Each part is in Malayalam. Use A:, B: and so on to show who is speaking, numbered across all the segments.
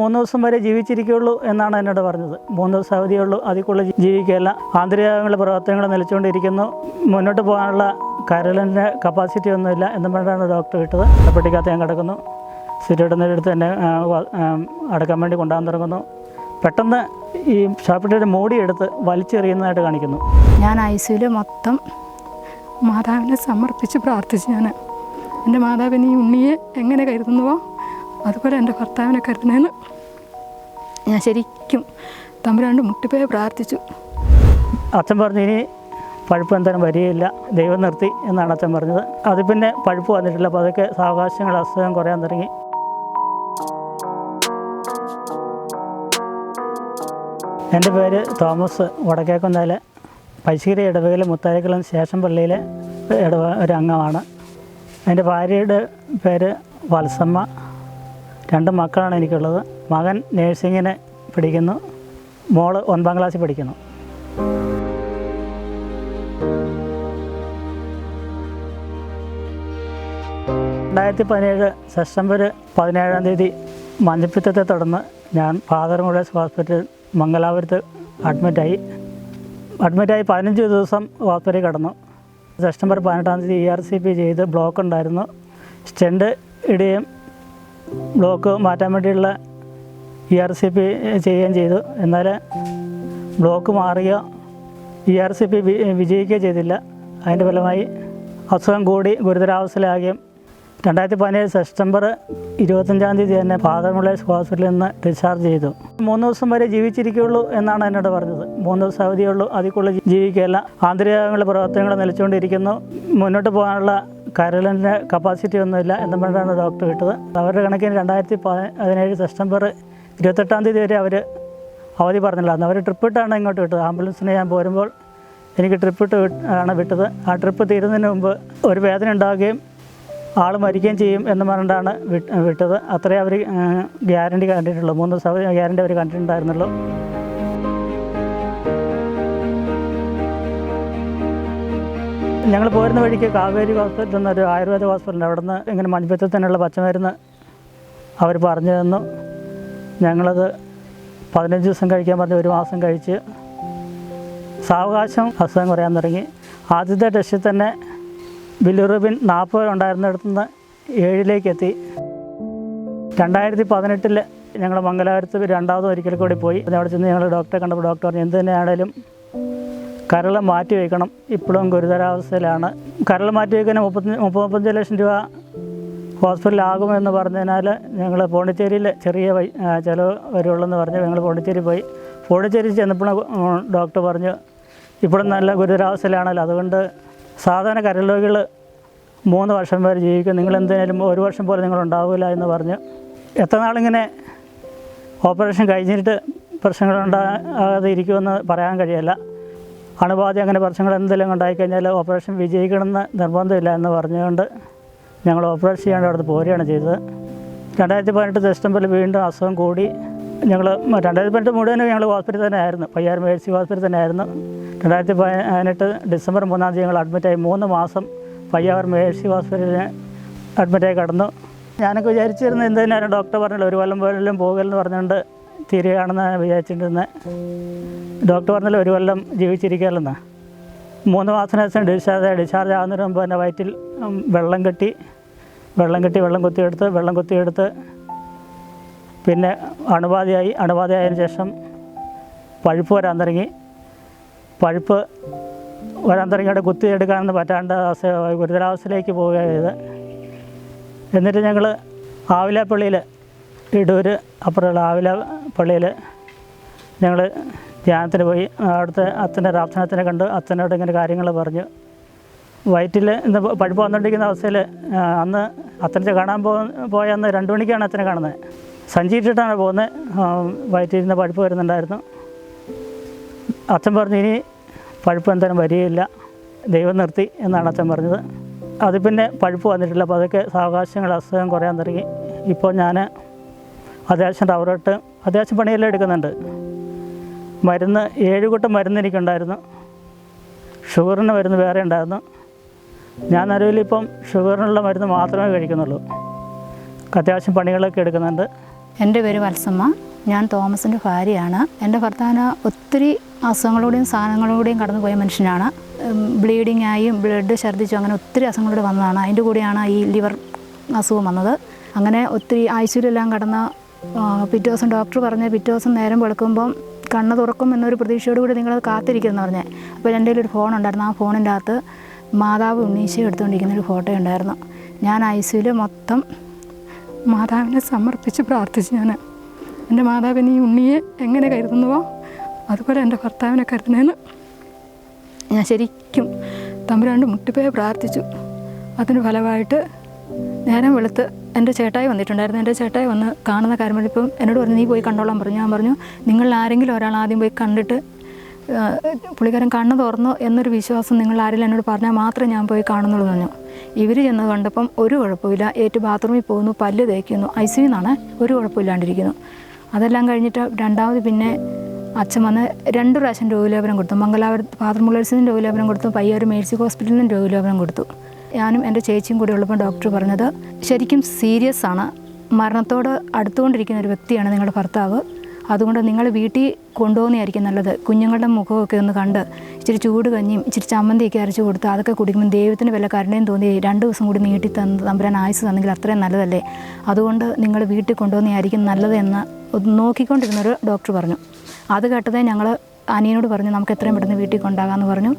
A: മൂന്ന് ദിവസം വരെ ജീവിച്ചിരിക്കുകയുള്ളൂ എന്നാണ് എന്നോട് പറഞ്ഞത്. മൂന്ന് ദിവസം അവധിയുള്ളൂ അതിക്കുള്ള ജീവിക്കുകയല്ല. ആന്തരികങ്ങളുടെ പ്രവർത്തനങ്ങൾ നിലച്ചുകൊണ്ടിരിക്കുന്നു. മുന്നോട്ട് പോകാനുള്ള കരലിന്റെ കപ്പാസിറ്റി ഒന്നുമില്ല എന്നും പറഞ്ഞാണ് ഡോക്ടർ വിട്ടത് പെട്ടിക്കകത്ത് ഞാൻ കിടക്കുന്നു. സിറ്റിടുന്നതിനടുത്ത് ആ, അടക്കാൻ വേണ്ടി കൊണ്ടുപോകാൻ തുടങ്ങുന്നു. പെട്ടെന്ന് ഈ ഷാപ്പിട്ടിയുടെ മോടി എടുത്ത് വലിച്ചെറിയുന്നതായിട്ട് കാണിക്കുന്നു.
B: ഞാൻ ഐ സിയിൽ മൊത്തം മാതാവിനെ സമർപ്പിച്ച് പ്രാർത്ഥിച്ചു ഞാൻ. എന്റെ മാതാവിനെ ഈ ഉണ്ണിയെ എങ്ങനെ കരുതുന്നുവോ അതുപോലെ എന്റെ ഭർത്താവിനെ കരുതണേന്ന് ഞാൻ ശരിക്കും തമ്പുരാണ്ട് മുട്ടിപ്പോയി പ്രാർത്ഥിച്ചു.
A: അച്ഛൻ പറഞ്ഞു ഇനി പഴുപ്പ് എന്തായാലും വരികയില്ല ദൈവം നിർത്തി എന്നാണ് അച്ഛൻ പറഞ്ഞത്. അത് പിന്നെ പഴുപ്പ് വന്നിട്ടില്ല അപ്പോൾ അതൊക്കെ സാവകാശങ്ങൾ അസുഖം കുറയാൻ തുടങ്ങി. എന്റെ പേര് തോമസ് വടക്കേക്കുന്നേലെ. പൈശ്ശേരി ഇടവകയിലെ മുത്താരിക്കുളം ശേഷം പള്ളിയിലെ ഇടവ ഒരു അംഗമാണ്. എന്റെ ഭാര്യയുടെ പേര് വത്സമ്മ. രണ്ട് മക്കളാണ് എനിക്കുള്ളത്. മകൻ നേഴ്സിങ്ങിന് പഠിക്കുന്നു. മോൾ ഒൻപതാം ക്ലാസ്സിൽ പഠിക്കുന്നു. രണ്ടായിരത്തി പതിനേഴ് സെപ്റ്റംബർ പതിനേഴാം തീയതി മഞ്ഞപ്പിത്തത്തെ തുടർന്ന് ഞാൻ ഫാദർ മുഴേഴ്സ് ഹോസ്പിറ്റൽ മംഗലാപുരത്ത് അഡ്മിറ്റായി അഡ്മിറ്റായി പതിനഞ്ച് ദിവസം ഹോസ്പിറ്റലിൽ കടന്നു. സെപ്റ്റംബർ പതിനെട്ടാം തീയതി ഇ ആർ സി പി ചെയ്ത് ബ്ലോക്ക് ഉണ്ടായിരുന്നു. സ്റ്റെൻഡ് ഇടുകയും ബ്ലോക്ക് മാറ്റാൻ വേണ്ടിയുള്ള ഇ ആർ സി പി ചെയ്യുകയും ചെയ്തു. എന്നാൽ ബ്ലോക്ക് മാറിയ ഇ ആർ സി പി വിജയിക്കുകയോ ചെയ്തില്ല. അതിന്റെ ഫലമായി അസുഖം കൂടി ഗുരുതരാവസ്ഥയിലാകുകയും രണ്ടായിരത്തി പതിനേഴ് സെപ്റ്റംബർ ഇരുപത്തഞ്ചാം തീയതി തന്നെ ഫാദർ മുള്ളേഴ്സ് ഹോസ്പിറ്റലിൽ നിന്ന് ഡിസ്ചാർജ് ചെയ്തു. മൂന്ന് ദിവസം വരെ ജീവിച്ചിരിക്കുകയുള്ളൂ എന്നാണ് എന്നോട് പറഞ്ഞത്. മൂന്ന് ദിവസം അവധിയുള്ളൂ അതിക്കുള്ള ജീവിക്കുകയല്ല. ആന്തരികങ്ങളുടെ പ്രവർത്തനങ്ങൾ നിലച്ചുകൊണ്ടിരിക്കുന്നു. മുന്നോട്ട് പോകാനുള്ള കരലിന്റെ കപ്പാസിറ്റി ഒന്നുമില്ല എന്നും പറഞ്ഞാണ് ഡോക്ടർ വിട്ടത്. അവരുടെ കണക്കിന് രണ്ടായിരത്തി പതിനേഴ് സെപ്റ്റംബർ ഇരുപത്തെട്ടാം തീയതി വരെ അവർ അവധി പറഞ്ഞില്ല അന്ന് അവർ ട്രിപ്പിട്ടാണ് ഇങ്ങോട്ട് വിട്ടത്. ആംബുലൻസിന് ഞാൻ പോരുമ്പോൾ എനിക്ക് ട്രിപ്പിട്ട് ആണ് വിട്ടത്. ആ ട്രിപ്പ് തീരുന്നതിന് മുമ്പ് ഒരു വേദന ഉണ്ടാവുകയും ആൾ മരിക്കുകയും ചെയ്യും എന്ന് പറഞ്ഞിട്ടാണ് വിട്ട് വിട്ടത്. അത്രേ അവർ ഗ്യാരണ്ടി കണ്ടിട്ടുള്ളൂ. മൂന്ന് ദിവസം ഗ്യാരണ്ടി അവർ കണ്ടിട്ടുണ്ടായിരുന്നുള്ളൂ. ഞങ്ങൾ പോരുന്ന വഴിക്ക് കാവേരി ഹോസ്പിറ്റൽ എന്നൊരു ആയുർവേദ ഹോസ്പിറ്റലുണ്ട്. അവിടെ നിന്ന് ഇങ്ങനെ മൺപിത്തത്തിനുള്ള പച്ചമരുന്ന് അവർ പറഞ്ഞു തന്നു. ഞങ്ങളത് പതിനഞ്ച് ദിവസം കഴിക്കാൻ പറഞ്ഞ് ഒരു മാസം കഴിച്ച് സാവകാശം അസുഖം കുറയാൻ തുടങ്ങി. ആദ്യത്തെ ടെസ്റ്റിൽ തന്നെ ബിലുറുബിൻ നാൽപ്പത് ഉണ്ടായിരുന്നിടത്തു നിന്ന് ഏഴിലേക്ക് എത്തി രണ്ടായിരത്തി പതിനെട്ടിൽ ഞങ്ങൾ മംഗലാപുരത്ത് രണ്ടാമത് ഒരിക്കൽ കൂടി പോയി. അവിടെ ചെന്ന് ഞങ്ങൾ ഡോക്ടറെ കണ്ടപ്പോൾ ഡോക്ടർ പറഞ്ഞു എന്ത് തന്നെയാണേലും കരൾ മാറ്റി വയ്ക്കണം. ഇപ്പോഴും ഗുരുതരാവസ്ഥയിലാണ്. കരൾ മാറ്റി വയ്ക്കാൻ മുപ്പത്തി മുപ്പത് മുപ്പത്തഞ്ച് ലക്ഷം രൂപ ഹോസ്പിറ്റലാകുമെന്ന് പറഞ്ഞതിനാൽ ഞങ്ങൾ പോണ്ടിച്ചേരിയിൽ ചെറിയ ചിലവ് വരുള്ളൂ പറഞ്ഞ് ഞങ്ങൾ പോണ്ടിച്ചേരി പോയി. പോണ്ടിച്ചേരി ചെന്നപ്പോൾ ഡോക്ടർ പറഞ്ഞു ഇപ്പോഴും നല്ല ഗുരുതരാവസ്ഥയിലാണല്ലോ. അതുകൊണ്ട് സാധാരണ കരൾ രോഗികൾ മൂന്ന് വർഷം വരെ ജീവിക്കും. നിങ്ങൾ എന്തിനേലും ഒരു വർഷം പോലെ നിങ്ങൾ ഉണ്ടാവില്ല എന്ന് പറഞ്ഞ് എത്ര നാളിങ്ങനെ ഓപ്പറേഷൻ കഴിഞ്ഞിട്ട് പ്രശ്നങ്ങൾ ഉണ്ടാകാതെ ഇരിക്കുമെന്ന് പറയാൻ കഴിയില്ല. അണുബാധ അങ്ങനെ പ്രശ്നങ്ങൾ എന്തെങ്കിലും ഉണ്ടായിക്കഴിഞ്ഞാൽ ഓപ്പറേഷൻ വിജയിക്കണമെന്ന് നിർബന്ധമില്ല എന്ന് പറഞ്ഞുകൊണ്ട് ഞങ്ങൾ ഓപ്പറേഷൻ ചെയ്യേണ്ട അടുത്ത് പോരുകയാണ് ചെയ്തത്. രണ്ടായിരത്തി പതിനെട്ട് സെപ്റ്റംബറിൽ വീണ്ടും അസുഖം കൂടി. ഞങ്ങൾ രണ്ടായിരത്തി പതിനെട്ട് മുഴുവനും ഞങ്ങൾ ഹോസ്പിറ്റലിൽ തന്നെ ആയിരുന്നു. പയ്യാർ മേഴ്സി ഹോസ്പിറ്റലിൽ തന്നെ ആയിരുന്നു. രണ്ടായിരത്തി പതിനെട്ട് ഡിസംബർ മൂന്നാം തീയതി ഞങ്ങൾ അഡ്മിറ്റായി മൂന്ന് മാസം പയ്യാവർ മേഴ്സി ഹോസ്പിറ്റലിൽ അഡ്മിറ്റായി കടന്നു. ഞാനൊക്കെ വിചാരിച്ചിരുന്നത് എന്തിനാണ് ഡോക്ടർ പറഞ്ഞല്ലോ ഒരു കൊല്ലം പോലും പോകലെന്ന് പറഞ്ഞുകൊണ്ട് തീരുകയാണെന്ന് വിചാരിച്ചിട്ടിരുന്നത് ഡോക്ടർ പറഞ്ഞല്ലോ ഒരു കൊല്ലം ജീവിച്ചിരിക്കുകയല്ലെന്ന് മൂന്ന് മാസത്തിന് ശേഷം ഡിസ്ചാർജ് ഡിസ്ചാർജ് ആകുന്നതിന് മുമ്പ് തന്നെ വയറ്റിൽ വെള്ളം കെട്ടി വെള്ളം കെട്ടി വെള്ളം കുത്തിയെടുത്ത് വെള്ളം കുത്തിയെടുത്ത് പിന്നെ അണുബാധയായി അണുബാധയായതിനു ശേഷം പഴുപ്പ് വരാൻ തുടങ്ങി. പഴുപ്പ് വരാൻ തുടങ്ങിയോടെ കുത്തി എടുക്കാനൊന്നും പറ്റാണ്ട് അവസ്ഥ ഗുരുതരാവസ്ഥയിലേക്ക് പോവുകയാണ് ചെയ്ത് എന്നിട്ട് ഞങ്ങൾ ആവിലാപ്പള്ളിയിൽ ഇടൂര് അപ്പുറമുള്ള ആവില പള്ളിയിൽ ഞങ്ങൾ ധ്യാനത്തിന് പോയി. അവിടുത്തെ അച്ഛന്റെ പ്രാർത്ഥനത്തിനെ കണ്ട് അച്ഛനോട് ഇങ്ങനെ കാര്യങ്ങൾ പറഞ്ഞു. വയറ്റിൽ ഇന്ന് പഴുപ്പ് വന്നുകൊണ്ടിരിക്കുന്ന അവസ്ഥയിൽ അന്ന് അച്ഛനെ കാണാൻ പോ അന്ന് രണ്ട് മണിക്കാണ് അച്ഛനെ കാണുന്നത്. സഞ്ചിയിട്ടിട്ടാണ് പോകുന്നത്. വയറ്റിരുന്ന പഴുപ്പ് വരുന്നുണ്ടായിരുന്നു. അച്ഛൻ പറഞ്ഞു ഇനി പഴുപ്പ് എന്തായാലും വരികയില്ല. ദൈവം നിർത്തി എന്നാണ് അച്ഛൻ പറഞ്ഞത്. അത് പിന്നെ പഴുപ്പ് വന്നിട്ടില്ല. അപ്പോൾ അതൊക്കെ സാവകാശങ്ങൾ അസുഖം കുറയാൻ തുടങ്ങി. ഇപ്പോൾ ഞാൻ അത്യാവശ്യം റവറിട്ട് അത്യാവശ്യം പണിയെല്ലാം എടുക്കുന്നുണ്ട്. മരുന്ന് ഏഴ് കൂട്ടം മരുന്ന് എനിക്കുണ്ടായിരുന്നു. ഷുഗറിന് മരുന്ന് വേറെ ഉണ്ടായിരുന്നു. ഞാൻ നിലവിൽ ഇപ്പം ഷുഗറിനുള്ള മരുന്ന് മാത്രമേ കഴിക്കുന്നുള്ളൂ. അത്യാവശ്യം പണികളൊക്കെ എടുക്കുന്നുണ്ട്.
C: എന്റെ പേര് വത്സമ്മ. ഞാൻ തോമസിന്റെ ഭാര്യയാണ്. എന്റെ ഭർത്താവിന് ഒത്തിരി അസുഖങ്ങളോടെയും സാധനങ്ങളോടെയും കടന്നുപോയ മനുഷ്യനാണ്. ബ്ലീഡിങ് ആയും ബ്ലഡ് ഛർദ്ദിച്ചും അങ്ങനെ ഒത്തിരി അസുഖങ്ങളോട് വന്നതാണ്. അതിന്റെ കൂടെയാണ് ഈ ലിവർ അസുഖം വന്നത്. അങ്ങനെ ഒത്തിരി ആഴ്ചയിലെല്ലാം കടന്ന് പിറ്റേ ദിവസം ഡോക്ടർ പറഞ്ഞ് പിറ്റേ ദിവസം നേരം വെളുക്കുമ്പം കണ്ണ് തുറക്കും എന്നൊരു പ്രതീക്ഷയോടുകൂടി നിങ്ങൾ കാത്തിരിക്കുമെന്ന് പറഞ്ഞേ. അപ്പോൾ എന്റെ ഒരു ഫോൺ ഉണ്ടായിരുന്നു. ആ ഫോണിന്റെ അകത്ത് മാതാവ് ഉണ്ണീശയും എടുത്തുകൊണ്ടിരിക്കുന്ന ഒരു ഫോട്ടോ ഉണ്ടായിരുന്നു. ഞാൻ ഐ സിയിൽ മൊത്തം മാതാവിനെ സമർപ്പിച്ച് പ്രാർത്ഥിച്ചു ഞാൻ. എന്റെ മാതാവിന് ഈ ഉണ്ണിയെ എങ്ങനെ കരുതുന്നുവോ അതുപോലെ എന്റെ ഭർത്താവിനെ കരുതണേന്ന് ഞാൻ ശരിക്കും തമ്പുരാണ്ട് മുട്ടിപ്പോയി പ്രാർത്ഥിച്ചു. അതിന് ഫലമായിട്ട് നേരം വെളുത്ത് എന്റെ ചേട്ടായി വന്നിട്ടുണ്ടായിരുന്നു. എന്റെ ചേട്ടായി വന്ന് കാണുന്ന കാര്യം ഇപ്പം എന്നോട് പറഞ്ഞു നീ പോയി കണ്ടോളാൻ പറഞ്ഞു. ഞാൻ പറഞ്ഞു നിങ്ങൾ ആരെങ്കിലും ഒരാൾ ആദ്യം പോയി കണ്ടിട്ട് പുള്ളിക്കാരൻ കണ്ണ് തുറന്നു എന്നൊരു വിശ്വാസം നിങ്ങൾ ആരെങ്കിലും എന്നോട് പറഞ്ഞാൽ മാത്രമേ ഞാൻ പോയി കാണുന്നുള്ളൂ പറഞ്ഞു. ഇവർ ചെന്ന് കണ്ടപ്പം ഒരു കുഴപ്പമില്ല. ഏറ്റു ബാത്റൂമിൽ പോകുന്നു പല്ല് തേക്കുന്നു. ഐ സി എന്നാണ് ഒരു കുഴപ്പമില്ലാണ്ടിരിക്കുന്നു. അതെല്ലാം കഴിഞ്ഞിട്ട് രണ്ടാമത് പിന്നെ അച്ഛൻ വന്ന് രണ്ട് പ്രാവശ്യം രോഗലേപനം കൊടുത്തു. മംഗലാപുരം ഫാദർ രോഗിലേപനം കൊടുത്തു. പയ്യൊരു മേഴ്സി ഹോസ്പിറ്റലിനും രോഗലേപനം കൊടുത്തു. ഞാനും എന്റെ ചേച്ചിയും കൂടെ ഉള്ളപ്പോൾ ഡോക്ടർ പറഞ്ഞത് ശരിക്കും സീരിയസ് ആണ്. മരണത്തോട് അടുത്തുകൊണ്ടിരിക്കുന്ന ഒരു വ്യക്തിയാണ് നിങ്ങളുടെ ഭർത്താവ്. അതുകൊണ്ട് നിങ്ങൾ വീട്ടിൽ കൊണ്ടുപോകുന്നതായിരിക്കും നല്ലത്. കുഞ്ഞുങ്ങളുടെ മുഖമൊക്കെ ഒന്ന് കണ്ട് ഇച്ചിരി ചൂട് കഞ്ഞിയും ഇച്ചിരി ചമ്മന്തിയൊക്കെ അരച്ച് കൊടുത്ത് അതൊക്കെ കുടിക്കുമ്പോൾ ദൈവത്തിന് വല്ല കരുണയും തോന്നി രണ്ട് ദിവസം കൂടി നീട്ടി തന്ന് തമ്പുരാൻ ആയുസ് തന്നെങ്കിൽ അത്രയും നല്ലതല്ലേ? അതുകൊണ്ട് നിങ്ങൾ വീട്ടിൽ കൊണ്ടുപോകുന്നതായിരിക്കും നല്ലത് എന്ന് ഒന്ന് നോക്കിക്കൊണ്ടിരുന്നൊരു ഡോക്ടർ പറഞ്ഞു. അത് കേട്ടതേ ഞങ്ങൾ അനിയനോട് പറഞ്ഞു നമുക്ക് എത്രയും പെട്ടെന്ന് വീട്ടിൽ കൊണ്ടാകാമെന്ന് പറഞ്ഞു.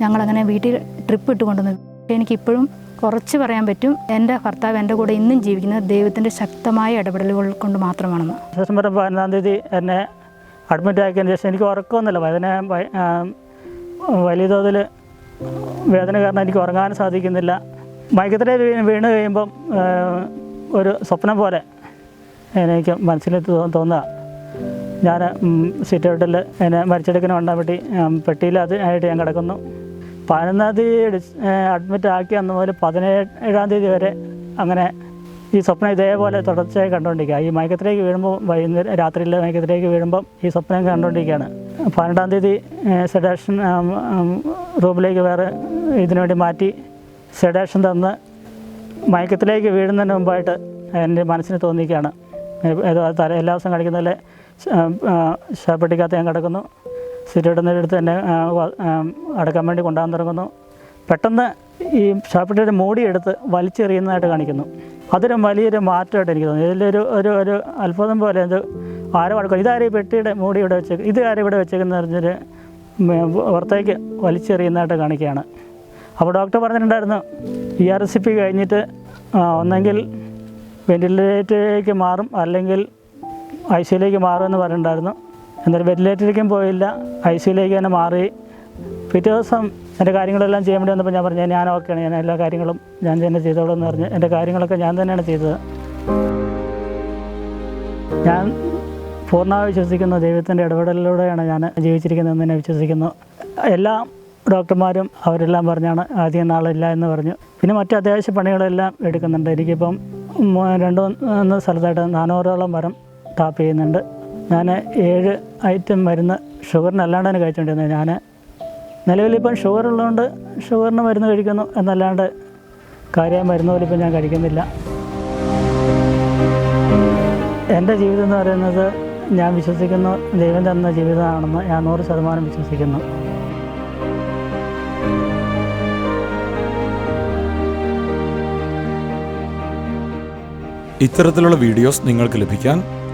C: ഞങ്ങളങ്ങനെ വീട്ടിൽ ട്രിപ്പ് ഇട്ട് കൊണ്ടുവന്നു. എനിക്കിപ്പോഴും കുറച്ച് പറയാൻ പറ്റും. എന്റെ ഭർത്താവ് എന്റെ കൂടെ ഇന്നും ജീവിക്കുന്നത് ദൈവത്തിന്റെ ശക്തമായ ഇടപെടലുകൾ കൊണ്ട് മാത്രമാണെന്ന്
A: സെപ്റ്റംബർ പതിനൊന്നാം തീയതി എന്നെ അഡ്മിറ്റ് ആക്കിയതിന് ശേഷം എനിക്ക് ഉറക്കമൊന്നുമില്ല. വേദന വലിയ തോതിൽ വേദന കാരണം എനിക്ക് ഉറങ്ങാൻ സാധിക്കുന്നില്ല. മയക്കത്തിലെ വീണ് കഴിയുമ്പം ഒരു സ്വപ്നം പോലെ എനിക്ക് മനസ്സിൽ തോന്നുക. ഞാൻ സീറ്റ് ഔട്ടിൽ എന്നെ മരിച്ചെടുക്കുന്ന വണ്ടാൻ പെട്ടി പെട്ടിയിൽ അത് ആയിട്ട് ഞാൻ കിടക്കുന്നു. പതിനൊന്നാം തീയതി അഡ്മിറ്റ് ആക്കി അന്ന് മുതൽ പതിനേഴാം തീയതി വരെ അങ്ങനെ ഈ സ്വപ്നം ഇതേപോലെ തുടർച്ചയായി കണ്ടുകൊണ്ടിരിക്കുക ഈ മയക്കത്തിലേക്ക് വീഴുമ്പോൾ വൈകുന്നേരം രാത്രിയിൽ മയക്കത്തിലേക്ക് വീഴുമ്പം ഈ സ്വപ്നം കണ്ടുകൊണ്ടിരിക്കുകയാണ്. പന്ത്രണ്ടാം തീയതി സെഡേഷൻ റൂമിലേക്ക് വേറെ ഇതിനു വേണ്ടി മാറ്റി സെഡേഷൻ തന്ന് മയക്കത്തിലേക്ക് വീഴുന്നതിന് മുമ്പായിട്ട് എന്റെ മനസ്സിന് തോന്നിക്കുകയാണ് ഏതോ തല എല്ലാ ദിവസവും കളിക്കുന്നതിലെ ശവപ്പെട്ടിക്കകത്ത് ഞാൻ കിടക്കുന്നു. സിറ്റിയുടെ അടുത്ത് തന്നെ അടക്കാൻ വേണ്ടി കൊണ്ടുപോകാൻ തുടങ്ങുന്നു. പെട്ടെന്ന് ഈ ഷാപ്പിട്ടിയുടെ മോടി എടുത്ത് വലിച്ചെറിയുന്നതായിട്ട് കാണിക്കുന്നു. അതൊരു വലിയൊരു മാറ്റമായിട്ട് എനിക്ക് തോന്നി. ഇതിലൊരു ഒരു ഒരു അത്ഭുതം പോലെ ഇത് ആരോ അടക്കം ഇതാരും പെട്ടിയുടെ മോടി ഇവിടെ വെച്ചേക്ക് ഇത് ആരും ഇവിടെ വെച്ചേക്കെന്ന് പറഞ്ഞൊരു പുറത്തേക്ക് വലിച്ചെറിയുന്നതായിട്ട് കാണിക്കുകയാണ്. അപ്പോൾ ഡോക്ടർ പറഞ്ഞിട്ടുണ്ടായിരുന്നു ഇ ആർ എസ് പി കഴിഞ്ഞിട്ട് ഒന്നെങ്കിൽ വെന്റിലേറ്ററിലേക്ക് മാറും അല്ലെങ്കിൽ ഐ സിയിലേക്ക് മാറുമെന്ന് പറഞ്ഞിട്ടുണ്ടായിരുന്നു. എന്നാലും വെന്റിലേറ്ററിലേക്കും പോയില്ല. ഐ സിയിലേക്ക് തന്നെ മാറി. പിറ്റേ ദിവസം എന്റെ കാര്യങ്ങളെല്ലാം ചെയ്യാൻ വേണ്ടി വന്നപ്പോൾ ഞാൻ പറഞ്ഞു ഞാൻ ഓക്കെയാണ്. ഞാൻ എല്ലാ കാര്യങ്ങളും ഞാൻ തന്നെ ചെയ്തോളൂ എന്ന് പറഞ്ഞ് എന്റെ കാര്യങ്ങളൊക്കെ ഞാൻ തന്നെയാണ് ചെയ്തത്. ഞാൻ പൂർണമായി വിശ്വസിക്കുന്നു. ദൈവത്തിന്റെ ഇടപെടലിലൂടെയാണ് ഞാൻ ജീവിച്ചിരിക്കുന്നതെന്ന് തന്നെ വിശ്വസിക്കുന്നു. എല്ലാ ഡോക്ടർമാരും അവരെല്ലാം പറഞ്ഞാണ് ആദ്യം നാളില്ല എന്ന് പറഞ്ഞു. പിന്നെ മറ്റു അത്യാവശ്യ പണികളെല്ലാം എടുക്കുന്നുണ്ട്. എനിക്കിപ്പം രണ്ടു സ്ഥലത്തായിട്ട് നാനൂറോളം മരം ടാപ്പ് ചെയ്യുന്നുണ്ട്. ഞാൻ ഏഴ് ഐറ്റം മരുന്ന് ഷുഗറിനല്ലാണ്ടാണ് കഴിച്ചുകൊണ്ടിരുന്നത് ഞാൻ നിലവിലിപ്പം ഷുഗർ ഉള്ളതുകൊണ്ട് ഷുഗറിന് മരുന്ന് കഴിക്കുന്നു എന്നല്ലാണ്ട് കാര്യം മരുന്ന് പോലും ഇപ്പം ഞാൻ കഴിക്കുന്നില്ല. എന്റെ ജീവിതം എന്ന് പറയുന്നത് ഞാൻ വിശ്വസിക്കുന്നു ദൈവം തന്ന ജീവിതമാണെന്ന് ഞാൻ നൂറ് ശതമാനം വിശ്വസിക്കുന്നു.
D: ഇത്തരത്തിലുള്ള വീഡിയോസ് നിങ്ങൾക്ക് ലഭിക്കാൻ